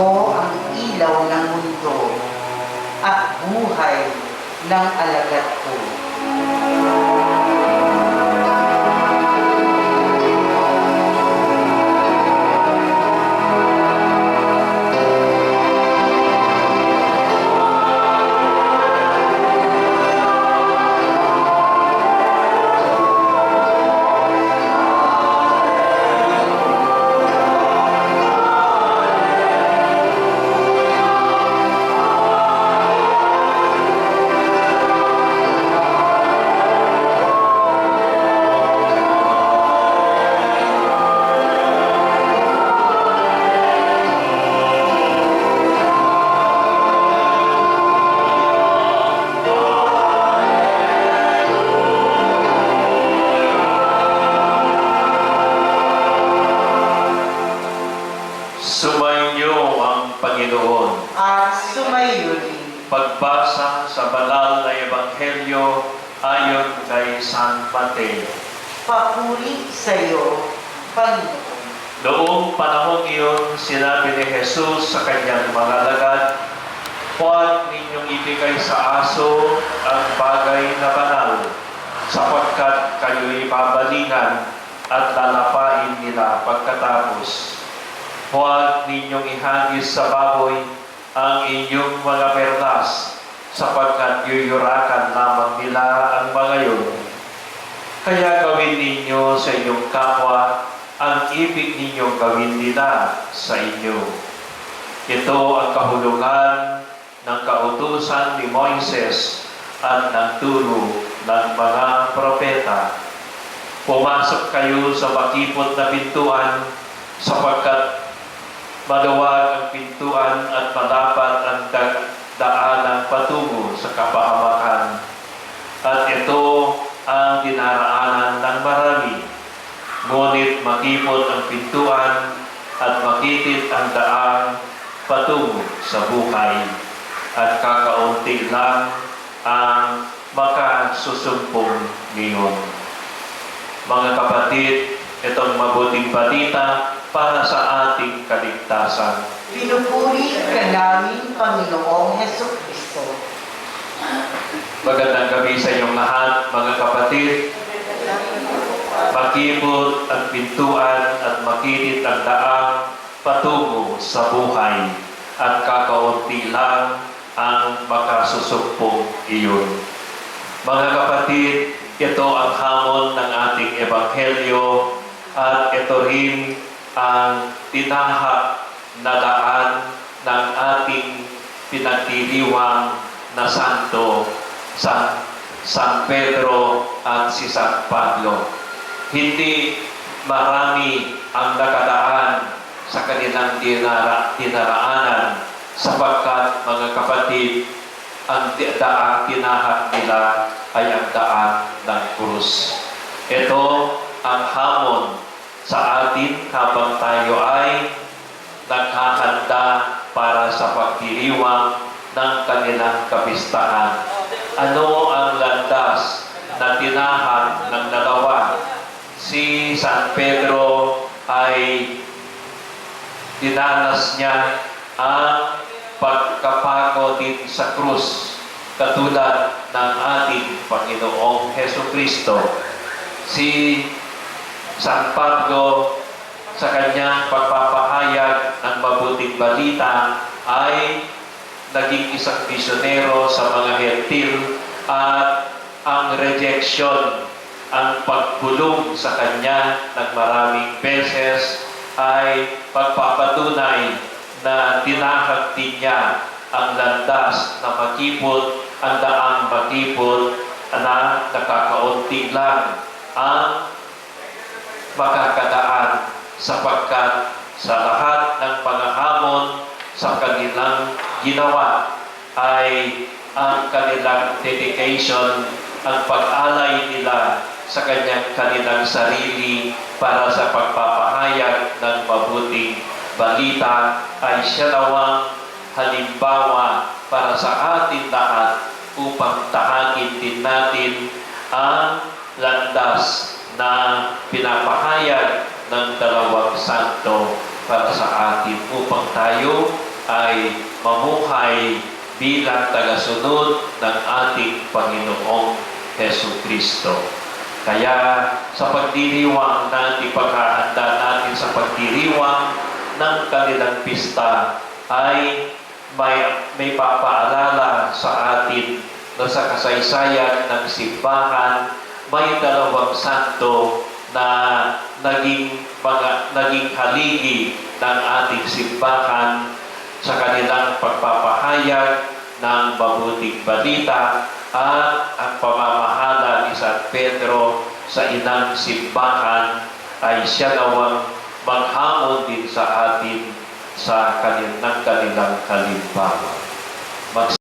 Ako ang ilaw ng mundo at buhay ng alagad ko. Sa banal na Ebanghelyo ayon kay San Mateo. papuri sa iyo, Panginoon. Noong panahong iyon, sinabi ni Jesus sa kanyang mga alagad, Huwag ninyong ibigay sa aso ang bagay na banal, sapagkat kayo'y babalingan at lalapain nila pagkatapos. Huwag ninyong ihagis sa baboy ang inyong mga perlas, sapagkat yuyurakan lamang nila ang mga yun. Kaya gawin ninyo sa inyong kapwa ang ibig ninyong gawin nila sa inyo. Ito ang kahulugan ng kautusan ni Moises at ng turo ng mga propeta. Pumasok kayo sa makipot na pintuan sapagkat maluwag ang pintuan at malapat ang dag- daanang patungo sa kapahamakan. At ito ang dinaraanan ng marami. Ngunit makipot ang pintuan at makitid ang daan patungo sa buhay. At kakaunti lang ang makasusumpong ngayon. Mga kapatid, itong mabuting balita para sa ating kaligtasan. Pinupuri ka namin, Panginoong Heso Kristo. Magandang gabi sa inyong lahat, mga kapatid. Makibot ang pintuan at makitid ang daang patungo sa buhay at kakaunti lang ang makasusumpong iyon. Mga kapatid, ito ang hamon ng ating ebanghelyo at ito rin ang tinahak na daan ng ating pinagdiriwang na santo San, San Pedro at si San Pablo. Hindi marami ang nakadaan sa kanilang dinara, dinaraanan sapagkat mga kapatid, ang daang tinahak nila ay ang daan ng krus. Ito ang hamon sa atin habang tayo ay naghahanda para sa pagdiriwang ng kanilang kapistahan. Ano ang landas na tinahak ng dalawa? Si San Pedro ay dinanas niya ang pagkapako din sa krus katulad ng ating Panginoong Heso Kristo. Si San Pablo sa kanyang mabuting balita ay naging isang misyonero sa mga hentil at ang rejection, ang pagbulong sa kanya ng maraming beses ay pagpapatunay na tinahak din niya ang landas na makipot, ang daang makipot na nakakaunti lang ang makakadaan sapagkat sa lahat ng pangahamon sa kanilang ginawa ay ang kanilang dedication, ang pag-alay nila sa kanyang kanilang sarili para sa pagpapahayag ng mabuting balita ay siya nawang halimbawa para sa atin lahat upang tahakin din natin ang landas na pinapahayag ng dalawang santo para sa atin upang tayo ay mamuhay bilang tagasunod ng ating Panginoong Heso Kristo. Kaya sa pagdiriwang na ipaghaanda natin sa pagdiriwang ng kanilang pista ay may, may papaalala sa atin na sa kasaysayan ng simbahan may dalawang santo na naging mga naging haligi ng ating simbahan sa kanilang pagpapahayag ng mabuting balita at ang pamamahala ni San Pedro sa inang simbahan ay siya nawang maghamon din sa atin sa kanilang, kanilang halimbawa. Mag-